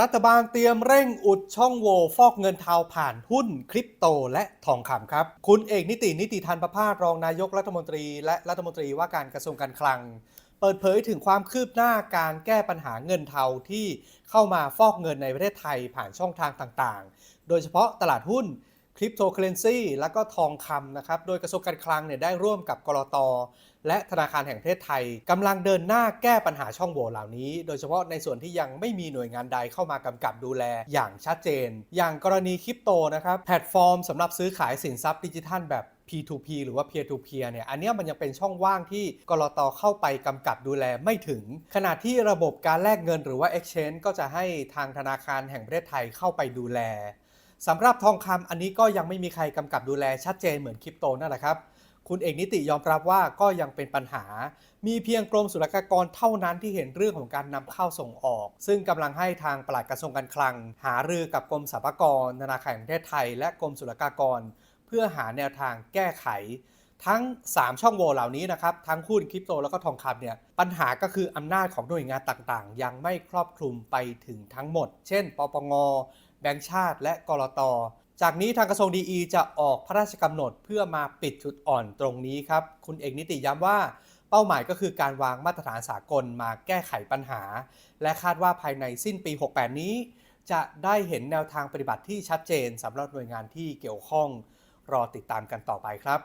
รัฐบาลเตรียมเร่งอุดช่องโหว่ฟอกเงินเทาผ่านหุ้นคริปโตและทองคำครับ คุณเอกนิตินิติธันประภาสรองนายกรัฐมนตรี และรัฐมนตรีว่าการกระทรวงการคลัง เปิดเผยถึงความคืบหน้าการแก้ปัญหาเงินเทาที่เข้ามาฟอกเงินในประเทศไทยผ่านช่องทางต่างๆ โดยเฉพาะตลาดหุ้น คริปโตเคอเรนซีและก็ทองคำนะครับ โดยกระทรวงการคลังเนี่ยได้ร่วมกับกรตและธนาคารแห่งประเทศไทยกำลังเดินหน้าแก้ปัญหาช่องโหว่เหล่านี้ โดยเฉพาะในส่วนที่ยังไม่มีหน่วยงานใดเข้ามากำกับดูแลอย่างชัดเจน อย่างกรณีคริปโตนะครับ แพลตฟอร์มสำหรับซื้อขายสินทรัพย์ดิจิทัลแบบ P2P หรือว่า Peer to Peer เนี่ย อันเนี้ยมันยังเป็นช่องว่างที่กรตเข้าไปกำกับดูแลไม่ถึง ขณะที่ระบบการแลกเงินหรือว่า Exchange ก็จะให้ทางธนาคารแห่งประเทศไทยเข้าไปดูแล สำหรับทองคำอันนี้ก็ยังไม่มีใครกำกับดูแลชัดเจนเหมือนคริปโตนั่นแหละครับ คุณเอกนิติยอมรับว่าก็ยังเป็นปัญหา มีเพียงกรมศุลกากรเท่านั้นที่เห็นเรื่องของการนำเข้าส่งออก ซึ่งกำลังให้ทางปลัดกระทรวงการคลัง หารือกับกรมสรรพากรธนาคารแห่งประเทศไทย และกรมศุลกากร เพื่อหาแนวทางแก้ไขทั้ง 3 ช่องโหว่เหล่านี้นะครับ ทั้งหุ้นคริปโตแล้วก็ทองคำเนี่ยปัญหาก็คืออำนาจของหน่วยงานต่างๆ ยังไม่ครอบคลุมไปถึงทั้งหมด เช่น ปปง แบงก์ชาติ และกรตจากนี้ทางกระทรวงดีอีจะออกพระราชกำหนดเพื่อมาปิดจุดอ่อนตรงนี้ครับ คุณเอกนิติย้ำว่าเป้าหมายก็คือการวางมาตรฐานสากลมาแก้ไขปัญหา และคาดว่าภายในสิ้นปี 68 นี้ จะได้เห็นแนวทางปฏิบัติที่ชัดเจนสำหรับหน่วยงานที่เกี่ยวข้อง รอติดตามกันต่อไปครับ